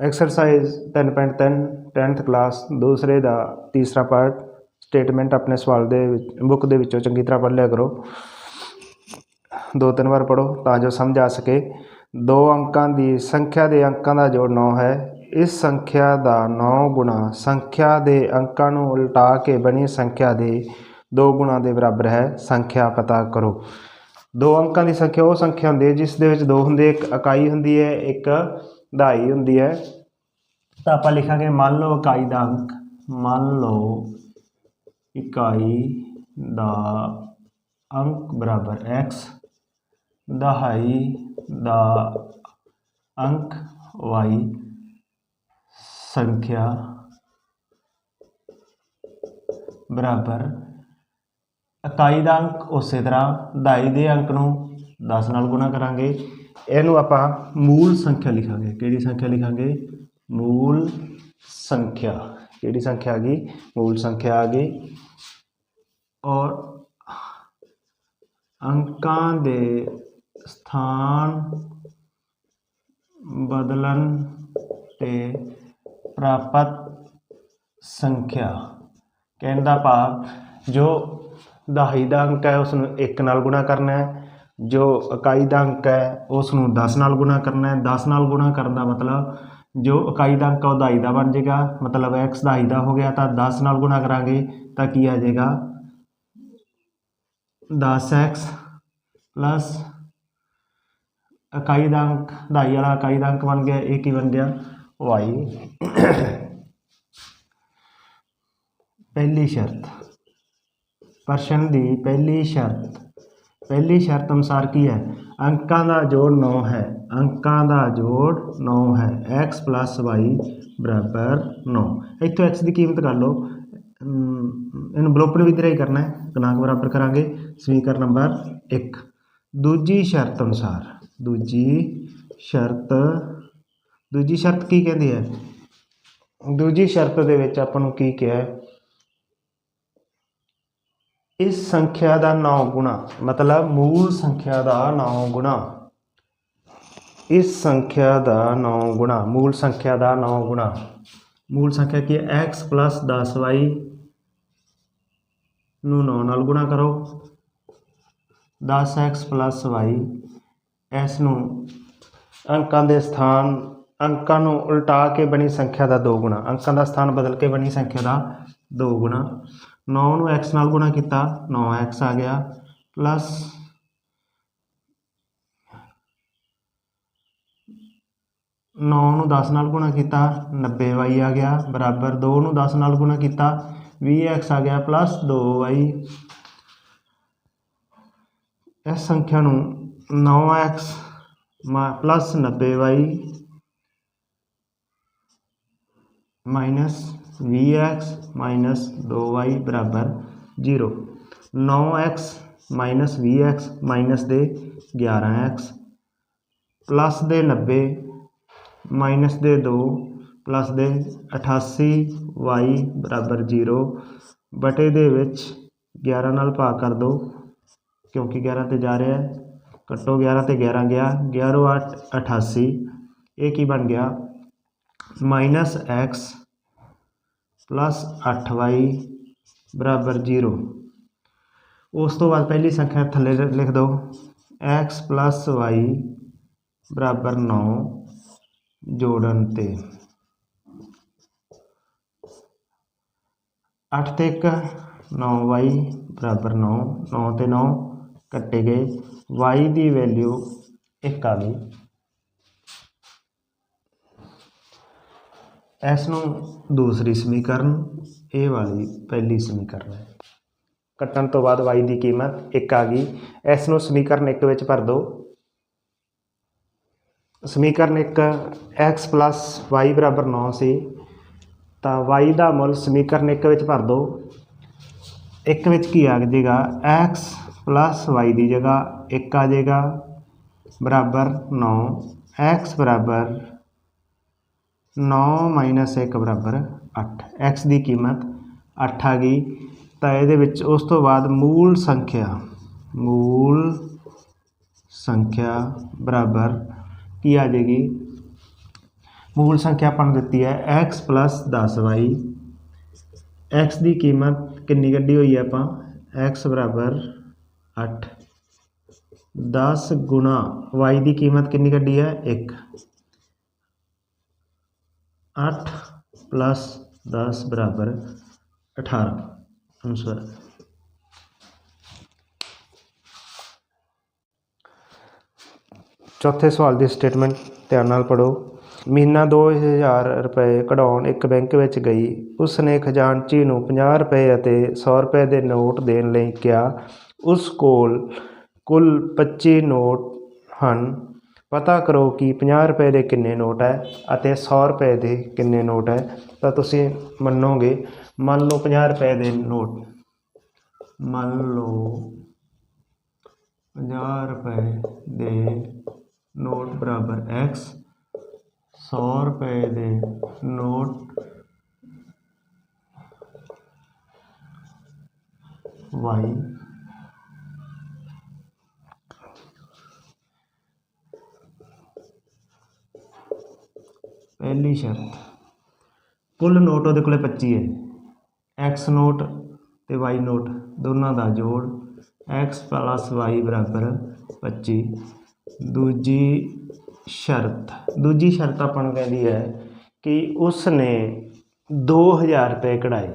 Exercise 3.3 10th class ਦੂਸਰੇ ਦਾ ਤੀਸਰਾ part statement ਆਪਣੇ ਸਵਾਲ ਦੇ ਵਿੱਚ ਬੁੱਕ ਦੇ ਵਿੱਚੋਂ ਚੰਗੀ ਤਰ੍ਹਾਂ ਪੜ੍ਹ ਲਿਆ ਕਰੋ। ਦੋ ਤਿੰਨ ਵਾਰ ਪੜੋ ਤਾਂ ਜੋ ਸਮਝ ਆ ਸਕੇ। ਦੋ ਅੰਕਾਂ ਦੀ ਸੰਖਿਆ ਦੇ ਅੰਕਾਂ ਦਾ ਜੋੜ 9 ਹੈ। ਇਸ ਸੰਖਿਆ ਦਾ 9 ਗੁਣਾ ਸੰਖਿਆ ਦੇ ਅੰਕਾਂ ਨੂੰ ਉਲਟਾ ਕੇ ਬਣੀ ਸੰਖਿਆ ਦੇ ਦੋ ਗੁਣਾ ਦੇ ਬਰਾਬਰ ਹੈ। ਸੰਖਿਆ ਪਤਾ ਕਰੋ। ਦੋ ਅੰਕਾਂ ਦੀ ਸੰਖਿਆ ਉਹ ਸੰਖਿਆ ਹੁੰਦੀ ਹੈ ਜਿਸ ਦੇ ਵਿੱਚ ਦੋ ਹੁੰਦੇ, ਇੱਕ ਇਕਾਈ ਹੁੰਦੀ ਹੈ, ਇੱਕ ਦਹਾਈ ਹੁੰਦੀ ਹੈ। ਤਾਂ ਆਪਾਂ ਲਿਖਾਂਗੇ, ਮੰਨ ਲਓ ਇਕਾਈ ਦਾ ਅੰਕ। ਮੰਨ ਲਓ ਇਕਾਈ ਦਾ ਅੰਕ ਬਰਾਬਰ x ਦਹਾਈ ਦਾ ਅੰਕ y ਸੰਖਿਆ ਬਰਾਬਰ। ਇਕਾਈ ਦਾ ਅੰਕ ਉਸੇ ਤਰ੍ਹਾਂ, ਦਹਾਈ ਦੇ ਅੰਕ ਨੂੰ 10 ਨਾਲ ਗੁਣਾ ਕਰਾਂਗੇ। ਇਹਨੂੰ ਆਪਾਂ ਮੂਲ ਸੰਖਿਆ ਲਿਖਾਂਗੇ। ਕਿਹੜੀ ਸੰਖਿਆ ਲਿਖਾਂਗੇ? ਮੂਲ ਸੰਖਿਆ। ਕਿਹੜੀ ਸੰਖਿਆ ਆ ਗਈ? ਮੂਲ ਸੰਖਿਆ ਆ ਗਈ। ਔਰ ਅੰਕਾਂ ਦੇ ਸਥਾਨ ਬਦਲਣ ਤੇ ਪ੍ਰਾਪਤ ਸੰਖਿਆ। ਕਹਿਣ ਦਾ ਭਾਵ ਜੋ ਦਹਾਈ ਦਾ ਅੰਕ ਹੈ ਉਸ ਨੂੰ 1 ਨਾਲ ਗੁਣਾ ਕਰਨਾ ਹੈ। ਜੋ ਇਕਾਈ ਦਾ ਅੰਕ ਹੈ ਉਸ ਨੂੰ 10 ਨਾਲ ਗੁਣਾ ਕਰਨਾ ਹੈ। 10 ਨਾਲ ਗੁਣਾ ਕਰਨ ਦਾ ਮਤਲਬ, ਜੋ ਇਕਾਈ ਦਾ ਅੰਕ ਹੈ, ਉਹ ਦਹਾਈ ਦਾ ਬਣ ਜਾਏਗਾ। ਮਤਲਬ x ਦਹਾਈ ਦਾ ਹੋ ਗਿਆ, ਤਾਂ 10 ਨਾਲ ਗੁਣਾ ਕਰਾਂਗੇ, ਤਾਂ ਕੀ ਆ ਜਾਏਗਾ? 10x ਪਲੱਸ ਇਕਾਈ ਦਾ ਅੰਕ ਦਹਾਈ ਵਾਲਾ ਇਕਾਈ ਦਾ ਅੰਕ ਬਣ ਗਿਆ, ਇਹ ਕੀ ਬਣ ਗਿਆ? y ਪਹਿਲੀ ਸ਼ਰਤ, ਪ੍ਰਸ਼ਨ ਦੀ ਪਹਿਲੀ ਸ਼ਰਤ ਪਹਿਲੀ ਸ਼ਰਤ ਅਨੁਸਾਰ ਕੀ ਹੈ? ਅੰਕਾਂ ਦਾ ਜੋੜ 9 ਹੈ। ਅੰਕਾਂ ਦਾ ਜੋੜ 9 ਹੈ। x y ਬਰਾਬਰ 9 ਇੱਥੋਂ x ਦੀ ਕੀਮਤ ਕਰ ਲਓ। ਇਹਨੂੰ ਬਲੋਪਰ ਵੀ ਤਰ੍ਹਾਂ ਹੀ ਕਰਨਾ ਹੈ। ਗੁਣਾਂਕ ਬਰਾਬਰ ਕਰਾਂਗੇ। ਸਮੀਕਰਨ ਨੰਬਰ 1 ਦੂਜੀ ਸ਼ਰਤ ਅਨੁਸਾਰ, ਦੂਜੀ ਸ਼ਰਤ ਦੂਜੀ ਸ਼ਰਤ ਕੀ ਕਹਿੰਦੀ ਹੈ? ਦੂਜੀ ਸ਼ਰਤ ਦੇ ਵਿੱਚ ਆਪਾਂ ਨੂੰ ਕੀ ਕਿਹਾ ਇਸ ਸੰਖਿਆ ਦਾ 9 ਗੁਣਾ, ਮਤਲਬ ਮੂਲ ਸੰਖਿਆ ਦਾ 9 ਗੁਣਾ। ਇਸ ਸੰਖਿਆ ਦਾ 9 ਗੁਣਾ, ਮੂਲ ਸੰਖਿਆ ਦਾ 9 ਗੁਣਾ। ਮੂਲ ਸੰਖਿਆ ਕੀ ਹੈ? x 10y ਨੂੰ 9 ਨਾਲ ਗੁਣਾ ਕਰੋ। 10x y, ਇਸ ਨੂੰ ਅੰਕਾਂ ਦੇ ਸਥਾਨ, ਅੰਕਾਂ ਨੂੰ ਉਲਟਾ ਕੇ ਬਣੀ ਸੰਖਿਆ ਦਾ 2 ਗੁਣਾ। ਅੰਕਾਂ ਦਾ ਸਥਾਨ ਬਦਲ ਕੇ ਬਣੀ ਸੰਖਿਆ ਦਾ 2 ਗੁਣਾ। 9 ਨੂੰ x ਨਾਲ ਗੁਣਾ ਕੀਤਾ 9x ਆ ਗਿਆ। ਪਲੱਸ 9 ਨੂੰ 10 ਨਾਲ ਗੁਣਾ ਕੀਤਾ 90y ਆ ਗਿਆ। ਬਰਾਬਰ 2 ਨੂੰ 10 ਨਾਲ ਗੁਣਾ ਕੀਤਾ 20x ਆ ਗਿਆ ਪਲੱਸ 2y ਇਸ ਸੰਖਿਆ ਨੂੰ 9x plus 90y minus 20x minus 2y ਬਰਾਬਰ 0 9x ਮਾਈਨਸ 20x ਮਾਈਨਸ ਦੇ 11x ਪਲੱਸ ਦੇ 90 ਮਾਈਨਸ ਦੇ 2 ਪਲੱਸ ਦੇ 88y ਬਰਾਬਰ 0 ਬਟੇ ਦੇ ਵਿੱਚ 11 ਨਾਲ ਭਾਗ ਕਰ ਦਿਓ ਕਿਉਂਕਿ 11 ਤੇ ਜਾ ਰਿਹਾ ਹੈ। ਕੱਟੋ 11 ਤੇ 11 ਗਿਆ 11 8 88 ਇਹ ਕੀ ਬਣ ਗਿਆ? ਮਾਈਨਸ x ਪਲੱਸ 8y ਬਰਾਬਰ 0 ਉਸ ਤੋਂ ਬਾਅਦ ਪਹਿਲੀ ਸੰਖਿਆ ਥੱਲੇ ਲਿਖ ਦਿਓ। x ਪਲੱਸ y ਬਰਾਬਰ 9 ਜੋੜਨ ਤੇ। 8 ਤੇ 1 9y ਬਰਾਬਰ 9 9 ਤੇ 9 ਕੱਟੇ ਗਏ। y ਦੀ ਵੈਲਿਊ 1 ਆ ਗਈ ਇਸ ਨੂੰ ਦੂਸਰੀ ਸਮੀਕਰਨ ਇਹ ਵਾਲੀ ਪਹਿਲੀ ਸਮੀਕਰਨ ਹੈ। ਕੱਟਣ ਤੋਂ ਬਾਅਦ y ਦੀ ਕੀਮਤ 1 ਆ ਗਈ। ਇਸ ਨੂੰ ਸਮੀਕਰਨ 1 ਵਿੱਚ ਭਰ ਦਿਓ। ਸਮੀਕਰਨ 1 x y ਬਰਾਬਰ 9 ਸੀ। ਤਾਂ y ਦਾ ਮੁੱਲ ਸਮੀਕਰਨ 1 ਵਿੱਚ ਭਰ ਦਿਓ। 1 ਵਿੱਚ ਕੀ ਆ ਜਾਏਗਾ? x y ਦੀ ਜਗ੍ਹਾ 1 ਆ ਜਾਏਗਾ। ਬਰਾਬਰ 9 x ਬਰਾਬਰ 9 ਮਾਈਨਸ 1 ਬਰਾਬਰ 8 x ਦੀ ਕੀਮਤ 8 ਆ ਗਈ। ਤਾਂ ਇਹਦੇ ਵਿੱਚ ਉਸ ਤੋਂ ਬਾਅਦ ਮੂਲ ਸੰਖਿਆ ਮੂਲ ਸੰਖਿਆ ਬਰਾਬਰ ਕੀ ਆ ਜਾਏਗੀ? ਮੂਲ ਸੰਖਿਆ ਆਪਾਂ ਨੂੰ ਦਿੱਤੀ ਹੈ x 10y x ਦੀ ਕੀਮਤ ਕਿੰਨੀ ਕੱਢੀ ਹੋਈ ਹੈ ਆਪਾਂ? X ਬਰਾਬਰ 8 10 ਗੁਣਾ y ਦੀ ਕੀਮਤ ਕਿੰਨੀ ਕੱਢੀ ਹੈ? 1 ਅੱਠ ਪਲੱਸ ਦਸ ਬਰਾਬਰ 18 ਅਨਸਰ ਚੌਥੇ ਸਵਾਲ ਦੀ ਸਟੇਟਮੈਂਟ ਧਿਆਨ ਨਾਲ ਪੜੋ ਮੀਨਾ 2000 ਰੁਪਏ ਕਢਾਉਣ ਇੱਕ ਬੈਂਕ ਵਿੱਚ ਗਈ। ਉਸ ਨੇ ਖਜ਼ਾਨਚੀ ਨੂੰ 50 ਰੁਪਏ ਅਤੇ 100 ਰੁਪਏ ਦੇ ਨੋਟ ਦੇਣ ਲਈ ਕਿਹਾ। ਉਸ ਕੋਲ ਕੁੱਲ 25 ਨੋਟ ਹਨ। ਪਤਾ ਕਰੋ ਕਿ 50 ਰੁਪਏ ਦੇ ਕਿੰਨੇ ਨੋਟ ਹੈ ਅਤੇ 100 ਰੁਪਏ ਦੇ ਕਿੰਨੇ ਨੋਟ ਹੈ। ਤਾਂ ਤੁਸੀਂ ਮੰਨੋਗੇ, ਮੰਨ ਲਓ 50 ਰੁਪਏ ਦੇ ਨੋਟ। ਮੰਨ ਲਓ 50 ਰੁਪਏ ਦੇ ਨੋਟ ਬਰਾਬਰ x 100 ਰੁਪਏ ਦੇ ਨੋਟ y ਪਹਿਲੀ ਸ਼ਰਤ। ਕੁੱਲ ਨੋਟ ਉਹਦੇ ਕੋਲੇ 25 ਹੈ। X ਨੋਟ ਤੇ y ਨੋਟ ਦੋਨਾਂ ਦਾ ਜੋੜ x y ਬਰਾਬਰ 25 ਦੂਜੀ ਸ਼ਰਤ ਦੂਜੀ ਸ਼ਰਤ ਆਪਾਂ ਨੂੰ ਕਹਿੰਦੀ ਹੈ ਕਿ ਉਸ ਨੇ 2000 ਰੁਪਏ ਕਢਾਏ।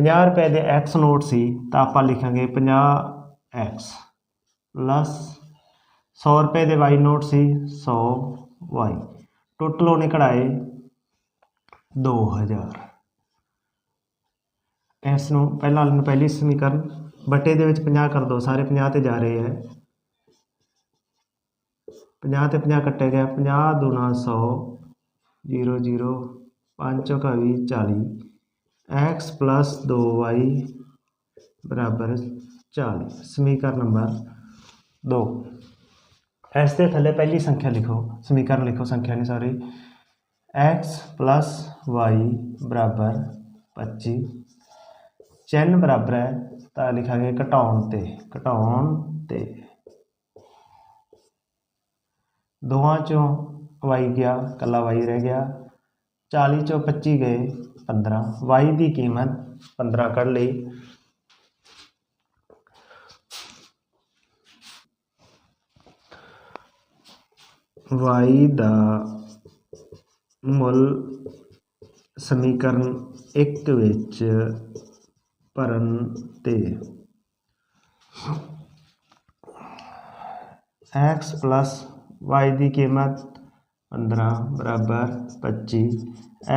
50 ਰੁਪਏ ਦੇ x ਨੋਟ ਸੀ ਤਾਂ ਆਪਾਂ ਲਿਖਾਂਗੇ 50x ਪਲੱਸ 100 ਰੁਪਏ ਦੇ y ਨੋਟ ਸੀ 100y ਟੋਟਲ ਉਹਨੇ ਕਢਾਏ 2000 ਇਸ ਨੂੰ ਪਹਿਲਾਂ ਵਾਲੇ ਨੂੰ ਪਹਿਲੀ ਸਮੀਕਰਨ ਬਟੇ ਦੇ ਵਿੱਚ 50 ਕਰ ਦੋ, ਸਾਰੇ 50 ਤੇ ਜਾ ਰਹੇ ਹੈ। 50 ਤੇ 50 ਕੱਟੇ ਗਿਆ 50 ਦੂਣਾ 100 0 0 5 ਚੌਕਾ ਵੀ 40 x 2y ਬਰਾਬਰ 40 ਸਮੀਕਰਨ ਨੰਬਰ 2 ਇਸ ਦੇ ਥੱਲੇ ਪਹਿਲੀ ਸੰਖਿਆ ਲਿਖੋ ਸਮੀਕਰਨ ਲਿਖੋ ਸੰਖਿਆ ਨਹੀਂ ਸਾਰੇ x y ਬਰਾਬਰ 25 ਚਿੰਨ੍ਹ ਬਰਾਬਰ ਹੈ ਤਾਂ ਲਿਖਾਂਗੇ ਘਟਾਉਣ ਤੇ ਘਟਾਉਣ ਤੇ ਦੋਵਾਂ ਚੋਂ y ਗਿਆ ਕੱਲਾ y ਰਹਿ ਗਿਆ 40 ਚੋਂ 25 ਗਏ 15 y ਦੀ ਕੀਮਤ 15 ਕੱਢ ਲਈ y ਦਾ ਮੁੱਲ ਸਮੀਕਰਨ ਇੱਕ ਵਿੱਚ ਭਰਨ ਤੇ। X y ਦੀ ਕੀਮਤ 15 ਬਰਾਬਰ 25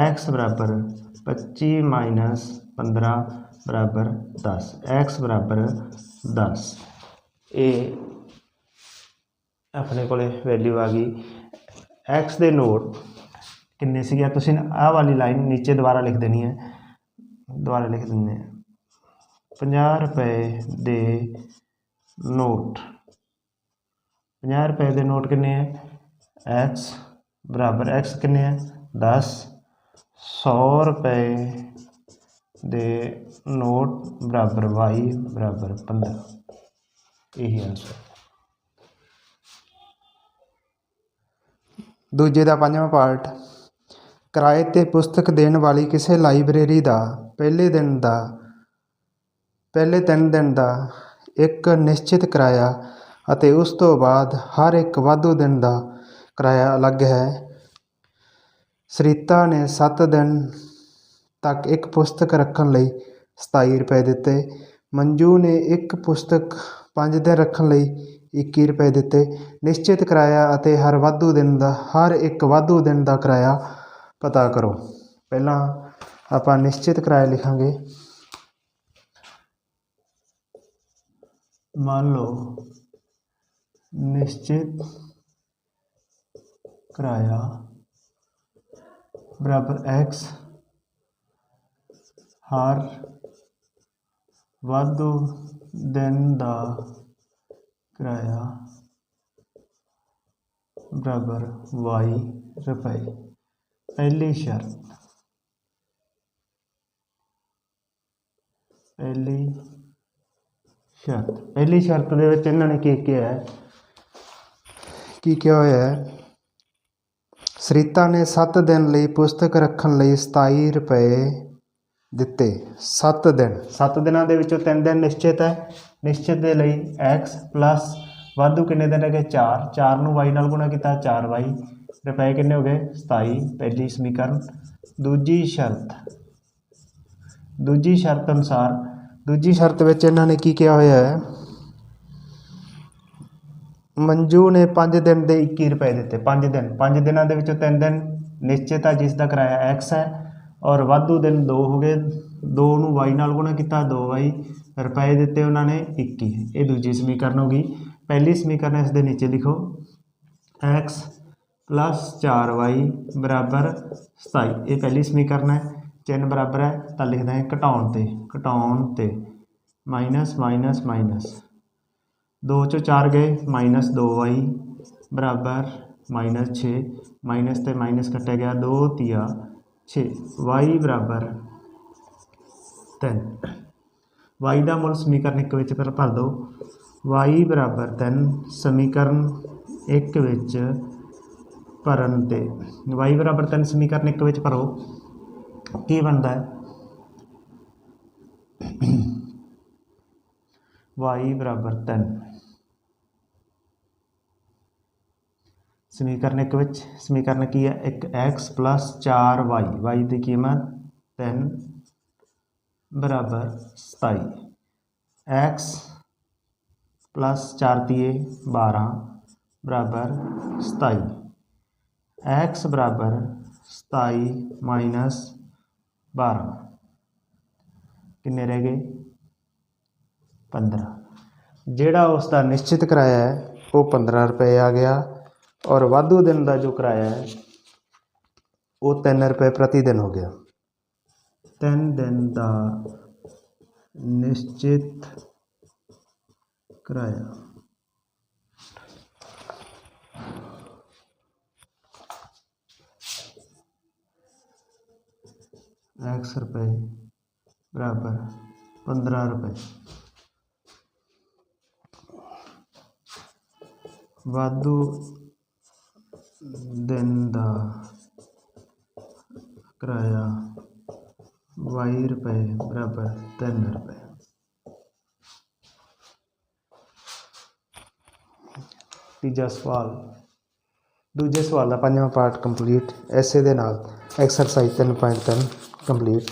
x ਬਰਾਬਰ 25 ਮਾਈਨਸ 15 ਬਰਾਬਰ 10 x ਬਰਾਬਰ 10 ਇਹ ਆਪਣੇ ਕੋਲੇ ਵੈਲਿਊ ਆ ਗਈ। X ਦੇ ਨੋਟ ਕਿੰਨੇ ਸੀਗੇ? ਤੁਸੀਂ ਆਹ ਵਾਲੀ ਲਾਈਨ ਨੀਚੇ ਦੁਬਾਰਾ ਲਿਖ ਦੇਣੀ ਹੈ। ਦੁਬਾਰਾ ਲਿਖ ਦਿੰਦੇ ਹਾਂ। 50 ਰੁਪਏ ਦੇ ਨੋਟ 50 ਰੁਪਏ ਦੇ ਨੋਟ ਕਿੰਨੇ ਹੈ? X ਬਰਾਬਰ x ਕਿੰਨੇ ਹੈ? 10 100 ਰੁਪਏ ਦੇ ਨੋਟ ਬਰਾਬਰ y ਬਰਾਬਰ 15 ਇਹੀ ਆਨਸਰ ਦੂਜੇ ਦਾ ਪੰਜਵਾਂ ਪਾਰਟ ਕਿਰਾਏ ਤੇ ਪੁਸਤਕ ਦੇਣ ਵਾਲੀ ਕਿਸੇ ਲਾਇਬ੍ਰੇਰੀ ਦਾ ਪਹਿਲੇ ਦਿਨ ਦਾ, ਪਹਿਲੇ ਤਿੰਨ ਦਿਨ ਦਾ ਇੱਕ ਨਿਸ਼ਚਿਤ ਕਿਰਾਇਆ ਅਤੇ ਉਸ ਤੋਂ ਬਾਅਦ ਹਰ ਇੱਕ ਵਾਧੂ ਦਿਨ ਦਾ ਕਿਰਾਇਆ ਅਲੱਗ ਹੈ। ਸਰੀਤਾ ਨੇ 7 ਦਿਨ ਤੱਕ ਇੱਕ ਪੁਸਤਕ ਰੱਖਣ ਲਈ 27 ਰੁਪਏ ਦਿੱਤੇ। ਮੰਜੂ ਨੇ ਇੱਕ ਪੁਸਤਕ 5 ਦਿਨ ਰੱਖਣ ਲਈ 21 ਰੁਪਏ ਦਿੱਤੇ। ਨਿਸ਼ਚਿਤ ਕਿਰਾਇਆ ਅਤੇ ਹਰ ਵਾਧੂ ਦਿਨ ਦਾ, ਹਰ ਇੱਕ ਵਾਧੂ ਦਿਨ ਦਾ ਕਿਰਾਇਆ ਪਤਾ ਕਰੋ। ਪਹਿਲਾਂ ਆਪਾਂ ਨਿਸ਼ਚਿਤ ਕਿਰਾਇਆ ਲਿਖਾਂਗੇ। ਮੰਨ ਲਓ, ਨਿਸ਼ਚਿਤ ਕਿਰਾਇਆ ਬਰਾਬਰ x ਹਰ ਵਾਧੂ ਦਿਨ ਦਾ ਕਿਰਾਇਆ। ਬਰਾਬਰ y ਰੁਪਏ। ਪਹਿਲੀ ਸ਼ਰਤ। ਪਹਿਲੀ ਸ਼ਰਤ। ਪਹਿਲੀ ਸ਼ਰਤ ਦੇ ਵਿੱਚ ਇਹਨਾਂ ਨੇ ਕੀ ਕਿਹਾ ਹੈ? ਕੀ ਕਿਹਾ ਹੋਇਆ ਹੈ? ਸਰੀਤਾ ਨੇ 7 ਦਿਨ ਲਈ ਪੁਸਤਕ ਰੱਖਣ ਲਈ 27 ਰੁਪਏ ਦਿੱਤੇ। 7 ਦਿਨ। 7 ਦਿਨਾਂ ਦੇ ਵਿੱਚੋਂ 3 ਦਿਨ ਨਿਸ਼ਚਿਤ ਹੈ। ਨਿਸ਼ਚਿਤ ਦੇ ਲਈ x ਪਲੱਸ ਵਾਧੂ ਕਿੰਨੇ ਦਿਨ ਹੈਗੇ? 4 4 ਨੂੰ y ਨਾਲ ਗੁਣਾ ਕੀਤਾ 4y ਰੁਪਏ ਕਿੰਨੇ ਹੋ ਗਏ? 27 ਪਹਿਲੀ ਸਮੀਕਰਨ। ਦੂਜੀ ਸ਼ਰਤ। ਦੂਜੀ ਸ਼ਰਤ ਅਨੁਸਾਰ, ਦੂਜੀ ਸ਼ਰਤ ਵਿੱਚ ਇਹਨਾਂ ਨੇ ਕੀ ਕਿਹਾ ਹੋਇਆ ਹੈ? ਮੰਜੂ ਨੇ 5 ਦਿਨ ਦੇ 21 ਰੁਪਏ ਦਿੱਤੇ। 5 ਦਿਨ। 5 ਦਿਨਾਂ ਦੇ ਵਿੱਚੋਂ 3 ਦਿਨ ਨਿਸ਼ਚਿਤ ਹੈ, ਜਿਸ ਦਾ ਕਿਰਾਇਆ x ਹੈ। ਔਰ ਵਾਧੂ ਦਿਨ 2 ਹੋ ਗਏ। 2 ਨੂੰ y ਨਾਲ ਗੁਣਾ ਕੀਤਾ 2y ਰੁਪਏ ਦਿੱਤੇ ਉਹਨਾਂ ਨੇ 21 ਇਹ ਦੂਜੀ ਸਮੀਕਰਨ ਹੋ ਗਈ। ਪਹਿਲੀ ਸਮੀਕਰਨ ਇਸ ਦੇ ਨੀਚੇ ਲਿਖੋ। x ਪਲੱਸ 4y ਬਰਾਬਰ 27 ਇਹ ਪਹਿਲੀ ਸਮੀਕਰਨ ਹੈ। ਚਿੰਨ ਬਰਾਬਰ ਹੈ, ਤਾਂ ਲਿਖਦੇ ਹਾਂ ਘਟਾਉਣ ਤੇ। ਘਟਾਉਣ ਤੇ। Minus minus minus. 2 ਚੋਂ 4 ਗਏ, ਮਾਈਨਸ 2y ਬਰਾਬਰ ਮਾਈਨਸ 6 ਮਾਈਨਸ ਤੇ ਮਾਈਨਸ ਕੱਟਿਆ ਗਿਆ 2 ਤੀਆ। 6 y ਬਰਾਬਰ 3 y ਦਾ ਮੁੱਲ ਸਮੀਕਰਨ 1 ਵਿੱਚ ਫਿਰ ਭਰ ਦਿਓ। y ਬਰਾਬਰ 3 ਸਮੀਕਰਨ 1 ਵਿੱਚ ਭਰਨ ਤੇ। y ਬਰਾਬਰ 3 ਸਮੀਕਰਨ 1 ਵਿੱਚ ਭਰੋ। ਕੀ ਬਣਦਾ ਹੈ? y ਬਰਾਬਰ 3 ਸਮੀਕਰਨ ਇੱਕ ਵਿੱਚ, ਸਮੀਕਰਨ ਕੀ ਹੈ? ਇੱਕ x 4y y ਦੀ ਕੀਮਤ 3 ਬਰਾਬਰ 27 x 4 ਤੀਏ 12 ਬਰਾਬਰ 27 x ਬਰਾਬਰ 27 ਮਾਈਨਸ 12 ਕਿੰਨੇ ਰਹਿ ਗਏ? 15 ਜਿਹੜਾ ਉਸ ਦਾ ਨਿਸ਼ਚਿਤ ਕਿਰਾਇਆ ਹੈ, ਉਹ 15 ਰੁਪਏ ਆ ਗਿਆ। ਔਰ ਵਾਧੂ ਦਿਨ ਦਾ ਜੋ ਕਿਰਾਇਆ ਹੈ ਉਹ 3 ਰੁਪਏ ਪ੍ਰਤੀ ਦਿਨ ਹੋ ਗਿਆ ਤਿੰਨ ਦਿਨ ਦਾ ਨਿਸ਼ਚਿਤ ਕਿਰਾਇਆ x ਰੁਪਏ ਬਰਾਬਰ 15 ਰੁਪਏ ਵਾਧੂ ਦਿਨ ਦਾ ਕਿਰਾਇਆ ਬਾਈ ਰੁਪਏ ਬਰਾਬਰ ਤਿੰਨ ਰੁਪਏ। ਤੀਜਾ ਸਵਾਲ। ਦੂਜੇ ਸਵਾਲ ਦਾ ਪੰਜਵਾਂ ਪਾਰਟ ਕੰਪਲੀਟ ਐਸੇ ਦੇ ਨਾਲ ਐਕਸਰਸਾਈਜ਼ 3.3 ਕੰਪਲੀਟ